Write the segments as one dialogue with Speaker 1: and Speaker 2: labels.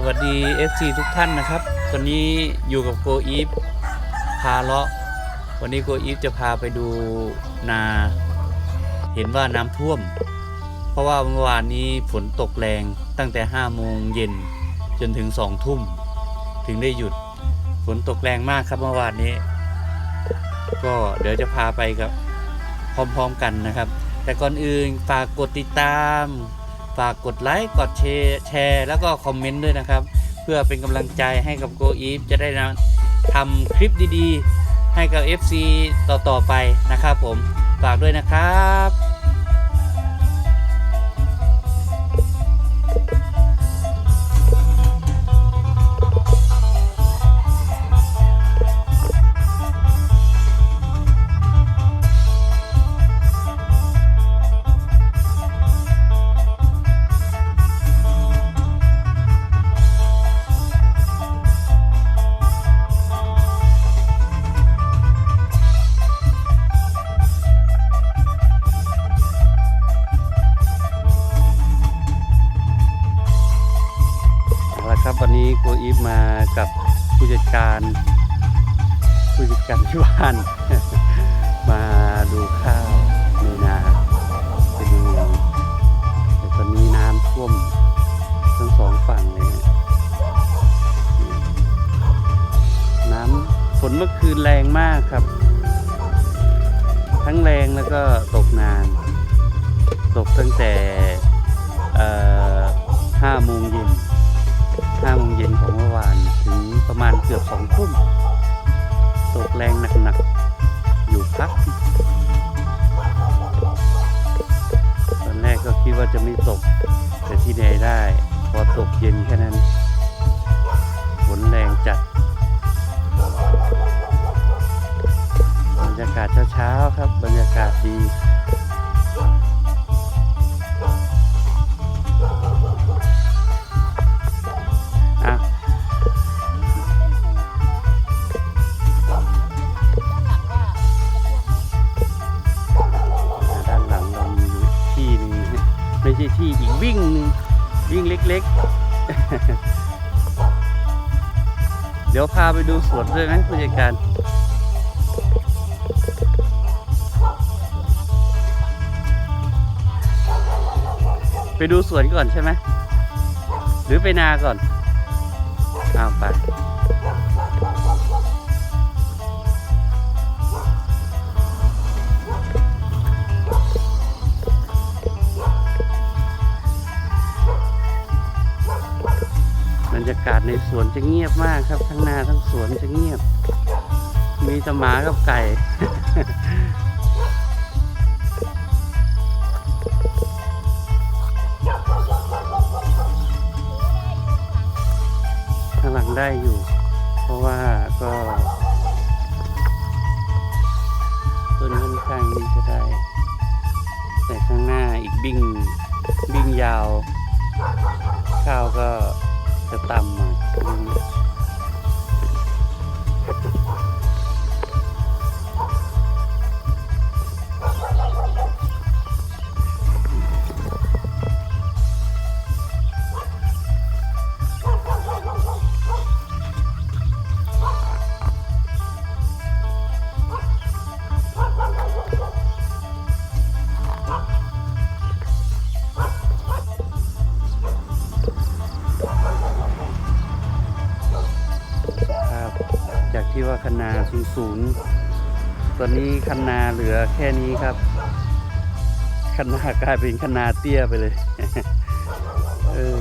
Speaker 1: สวัสดี FC ทุกท่านนะครับ ตอนนี้อยู่กับโกอีฟพาเลาะ วันนี้โกอีฟจะพาไปดูนา เห็นว่าน้ำท่วม เพราะว่าเมื่อวานนี้ฝนตกแรงตั้งแต่5โมงเย็นจนถึง2ทุ่ม ถึงได้หยุด ฝนตกแรงมากครับเมื่อวานนี้ ก็เดี๋ยวจะพาไปกับพร้อมๆกันนะครับ แต่ก่อนอื่นฝากกดติดตาม ฝากกดไลค์กดแชร์แชร์แล้วก็คอมเมนต์ด้วยนะครับ เพื่อเป็นกำลังใจให้กับโกอีฟจะได้นะทำคลิปดีๆ ให้กับ FC ต่อๆไปนะครับผมฝากด้วยนะครับ ครับวันนี้โอีฟมากับผู้จัดการผู้จัดการที่บ้าน มาดูข้าวในนาเป็นยังไงแต่ตอนนี้น้ำท่วมทั้งสองฝั่งเลยน้ำฝนเมื่อคืนแรงมากครับ ทั้งแรงแล้วก็ตกนานตกตั้งแต่ห้าโมงเย็น ห้าโมงเย็นของเมื่อวานถึงประมาณเกือบสองทุ่มตกแรงหนักๆ อยู่พัก ตอนแรกก็คิดว่าจะไม่ตก แต่ที่ไหนได้ พอตกเย็นแค่นั้นฝนแรงจัดบรรยากาศเช้าๆครับ บรรยากาศดี ล็ก เดี๋ยวพาไปดูสวนด้วยไหมผู้จัดการไปดูสวนก่อนใช่ไหม หรือไปนาก่อน อ้าวไป ยากาศในสวนจะเงียบมากครับ ทั้งนาทั้งสวนจะเงียบ มีแต่หมากับไก่ จะต่ำหน่อย สูง ตอนนี้คันนาเหลือแค่นี้ครับ คันนากลายเป็นคันนาเตี้ยไปเลยเออ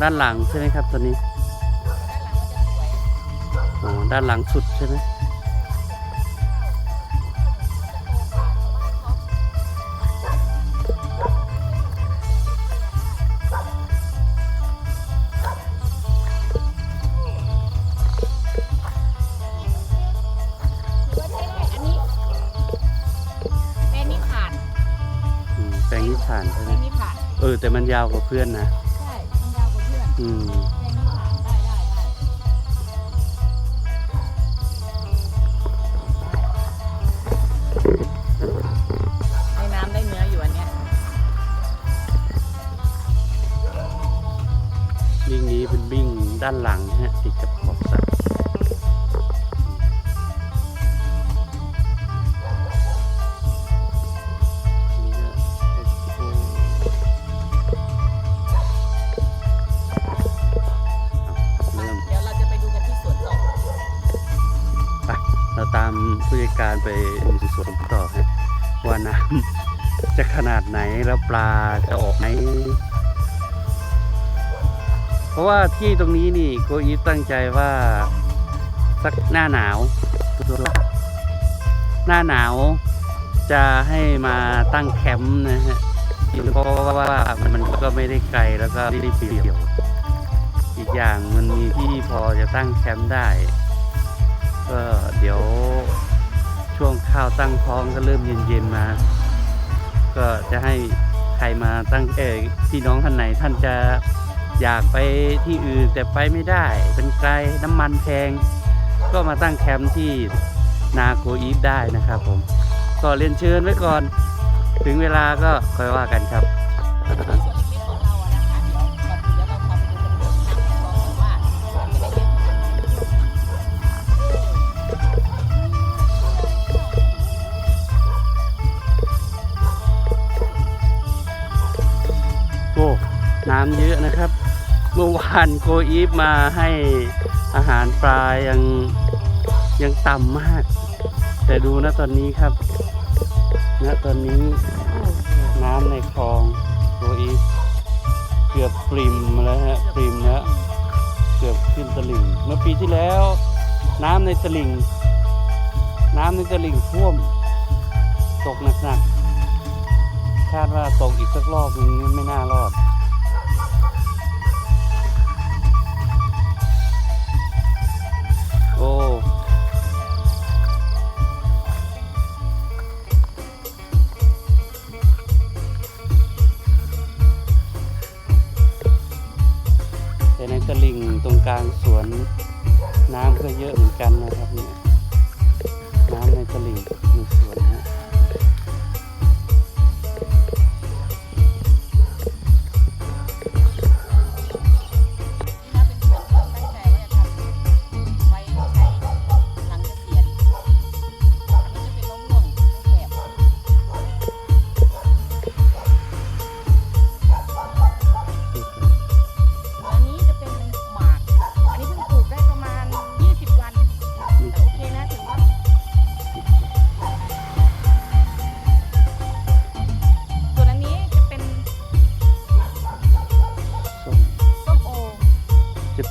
Speaker 1: ด้านหลังใช่ไหมครับตัวนี้อ๋อด้านหลังสุดใช่ไหม
Speaker 2: แต่
Speaker 1: มันยาวกว่าเพื่อนนะ
Speaker 2: ใช่มันยาวกว่าเพื่อน
Speaker 1: อืม
Speaker 2: แต่นี่นได้ไดไดได้
Speaker 1: น้ำได้เนื้ออยู่อันเนี้
Speaker 2: ยวิ่งนี้เป็นบิ่ง
Speaker 1: ด้านหลังฮะ ผู้จัดการไปดูสวนต่อฮะว่าน้ำจะขนาดไหนแล้วปลาจะออกไหมเพราะว่าที่ตรงนี้นี่โกอีฟตั้งใจว่าสักหน้าหนาวหน้าหนาวจะให้มาตั้งแคมป์นะฮะเพราะว่ามันก็ไม่ได้ไกลแล้วก็ไม่ได้เปลี่ยว อีกอย่างมันมีที่พอจะตั้งแคมป์ได้ ก็เดี๋ยวช่วงข้าวตั้งท้องก็เริ่มเย็นๆมา ก็จะให้ใครมาตั้งเออพี่น้องท่านไหนท่านจะอยากไปที่อื่นแต่ไปไม่ได้เป็นไกลน้ำมันแพง ก็มาตั้งแคมป์ที่นาโกอีฟได้นะครับผม ก็เรียนเชิญไว้ก่อน ถึงเวลาก็ค่อยว่ากันครับำ
Speaker 2: เยอะนะ
Speaker 1: ครับ เมื่อวานโกอีฟมาให้อาหารปลายังยังต่ำมาก แต่ดูนะตอนนี้ครับณตอนนี้น้ำในคลองโกอีฟเกือบปริมแล้วฮะปริมแล้วเกือบขึ้นตลิ่ง เมื่อปีที่แล้ว น้ำในตลิ่ง น้ำในตลิ่งท่วม ตกหนักๆคาดว่าตกอีกสักรอบนึงไม่น่ารอด โอ้แต่ในตลิ่งตรงกลางสวนน้ำก็เยอะเหมือนกันนะครับเนี่ยน้ำในตลิ่งในสวนฮะ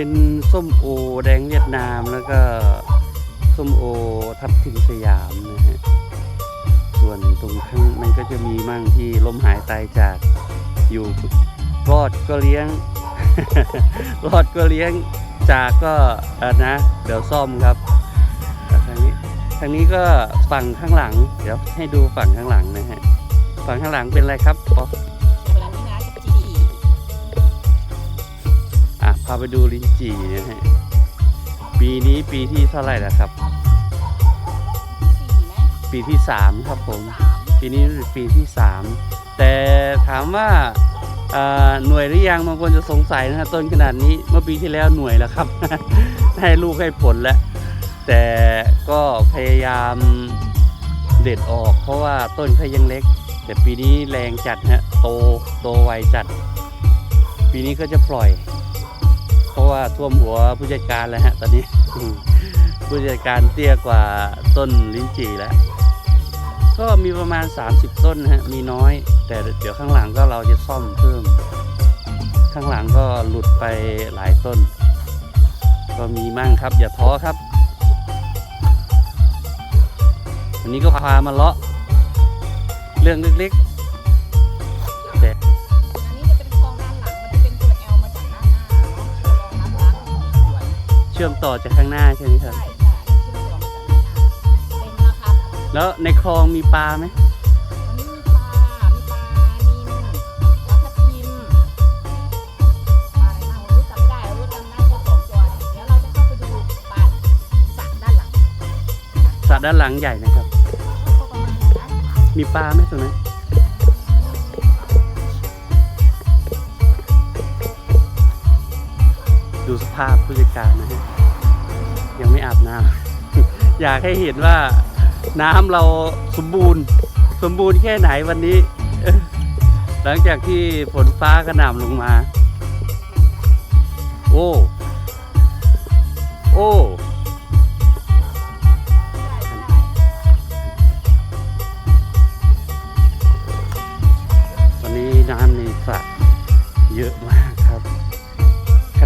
Speaker 2: เป็นส้
Speaker 1: ม
Speaker 2: โอ
Speaker 1: แดงเวียดนามแล้วก็ส้มโอทับทิมสยามนะฮะ ส่วนตรงข้างมันก็จะมีมั่งที่ล้มหายตายจากอยู่รอดก็เลี้ยง รอดก็เลี้ยงจากก็เออนะ เดี๋ยวซ่อมครับทางนี้ทางนี้ก็ฝั่งข้างหลัง เดี๋ยวให้ดูฝั่งข้างหลังนะฮะ ฝั่งข้างหลังเป็นอะไรครับ พาไปดูลิ้นจี่นะฮะ ปีนี้ปีที่เท่าไหร่แล้วครับ
Speaker 2: สี่ไหม
Speaker 1: ปีที่สามครับผม
Speaker 2: สาม
Speaker 1: ปีนี้เป็นปีที่สาม แต่ถามว่าเอ่อหน่วยหรือยังบางคนจะสงสัยนะฮะต้นขนาดนี้เมื่อปีที่แล้วหน่วยแล้วครับ ให้ลูกให้ผลแล้ว แต่ก็พยายามเด็ดออกเพราะว่าต้นเขายังเล็ก แต่ปีนี้แรงจัดฮะโตโตไวจัด ปีนี้ก็จะปล่อยเพ ราะว่าท่วมหัวผู้จัดการแล้วฮะตอนนี้ผู้จัดการเตี้ยกว่าต้นลิ้นจี่แล้ว ก็มีประมาณ 30 ต้นฮะมีน้อย แต่เดี๋ยวข้างหลังก็เราจะซ่อมเพิ่ม ข้างหลังก็หลุดไปหลายต้น ก็มีมั่งครับ อย่าท้อครับวันนี้ก็พามาเลาะเรื่องเล็กๆ ชื่อมต่อจากข้างหน้าใช่ไหมครับ
Speaker 2: ใช่ใช่ขึ้นตัวมาจากด้านหน้าเต็มแล้วครับ
Speaker 1: แล้วในคลองมีปลาไหม
Speaker 2: อันนี้มีปลามีปลานิลปลาทับทิมปลาอะไรบ้างรู้จำไม่ได้รู้จำได้แค่สองตัวเดี๋ยวเราจะเข้าไปดูปลาสระด้านหลัง
Speaker 1: สระด้านหลังใหญ่นะครับ
Speaker 2: ก็ประมาณนั้นนะ
Speaker 1: มีปลาไหมตรงนั้น ดูสภาพผู้จัดการนะฮะยังไม่อาบน้ำ อยากให้เห็นว่าน้ำเราสมบูรณ์ สมบูรณ์แค่ไหนวันนี้ หลังจากที่ฝนฟ้ากระหน่ำลงมา โอ้ โอ้วันนี้น้ำในสระเยอะมาก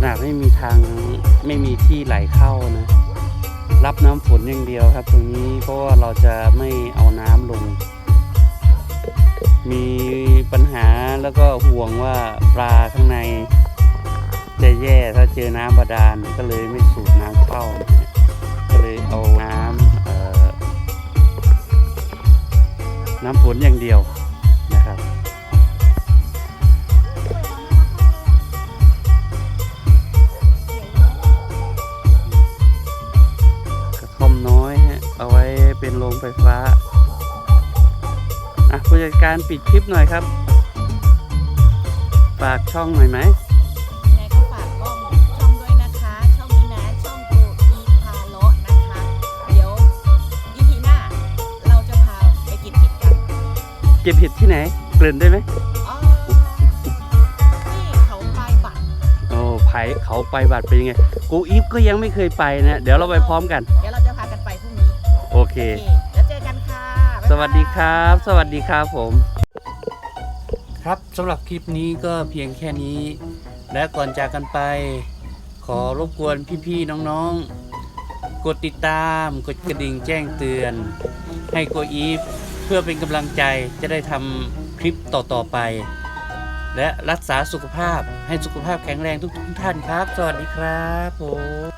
Speaker 1: นาดไม่มีทางไม่มีที่ไหลเข้านะ รับน้ำฝนอย่างเดียวครับ ตรงนี้เพราะว่าเราจะไม่เอาน้ำลง มีปัญหาแล้วก็ห่วงว่าปลาข้างในจะแย่ถ้าเจอน้ำบาดาลก็เลยไม่สูบน้ำเข้า ก็เลยเอาน้ำน้ำฝนอย่างเดียว การปิดคลิปหน่อยครับ ฝากช่องหน่อยไหม
Speaker 2: ยังไงก็ฝากกล้องช่องด้วยนะคะ ช่องนี้นะ ช่องกูอีพาโละนะคะ เดี๋ยวอีพีหน้า เราจะพาไปกินเห็ดกัน
Speaker 1: เก็บเห็ดที่ไหน เกริ่นได้ไหม
Speaker 2: อ๋อที่เขาปลายบัตร
Speaker 1: โอ้ไผ่เขาไปบัตรเป็นยังไง กูอีฟก็ยังไม่เคยไปนะ เดี๋ยวเราไปพร้อมกัน
Speaker 2: เดี๋ยวเราจะพากันไปพรุ่งนี้
Speaker 1: โอเค
Speaker 2: โอเค
Speaker 1: วัสดีครับ สวัสดีครับผม ครับสำหรับคลิปนี้ก็เพียงแค่นี้ และก่อนจากกันไป ขอรบกวนพี่ๆน้องๆ กดติดตามกดกระดิ่งแจ้งเตือน ให้โกอีฟเพื่อเป็นกำลังใจจะได้ทำคลิปต่อๆไป และรักษาสุขภาพให้สุขภาพแข็งแรงทุกๆท่านครับ สวัสดีครับผม